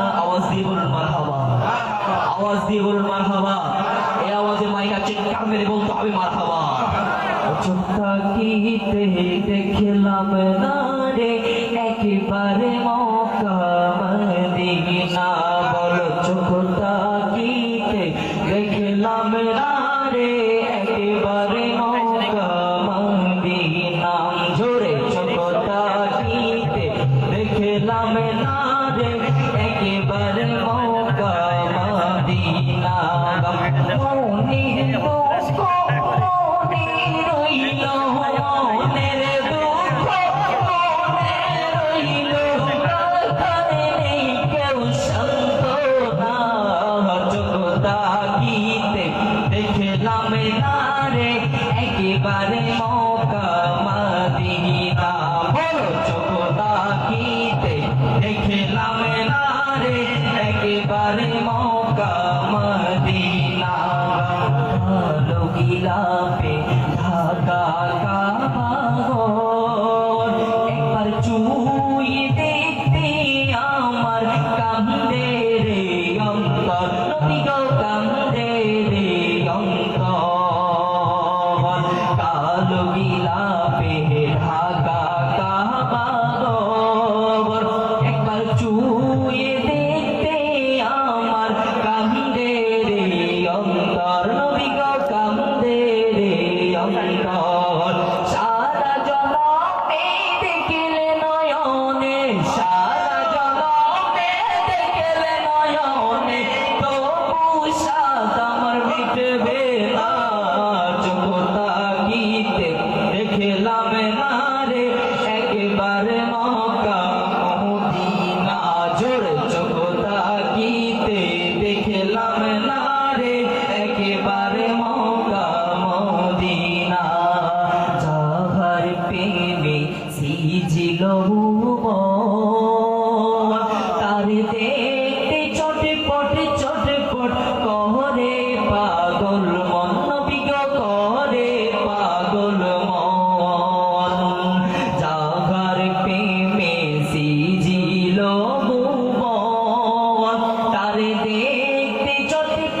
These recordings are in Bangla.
আওয়াজ দিয়ে বলুন, মারহাবা। আওয়াজ দিয়ে বলুন, মারহাবা। এই আওয়াজে মাইকা চিৎকার মেরে বলতে হবে মারহাবা। চোখ তাকিতে দেখলাম না রে, একেবারে মক্কা মদিনা। বলো চোখ তাকিতে দেখলাম না রে। মদিনা। মনির দুঃখ মনে রইল মনের দুঃখ মনে রইল কানে নেই কেউ সান্ত্বনা চোখ তাকিতে দেখলাম দেখলাম গিলাপে ঢাকা কাবাগর। একবার চুই দেখতে আমার কান্দে রে অন্তর। নবী কান্দে রে অন্তর। কালো গিলাপে ঢাকা কাবাগর। একবার চুয়ে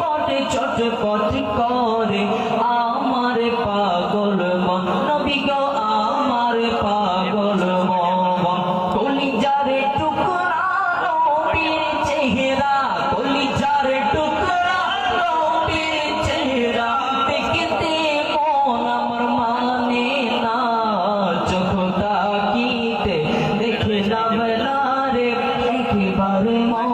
চটপট চটপট করে। আমার পাগল মন নবিগ আমার পাগল মন কলিজারে টুকরা নবীর চেহারা, কলিজার টুকরা নবীর চেহারা। দেখতে মন আমার মানে না, চোখ তাকিতে দেখলাম না রে, একেবারে মক্কা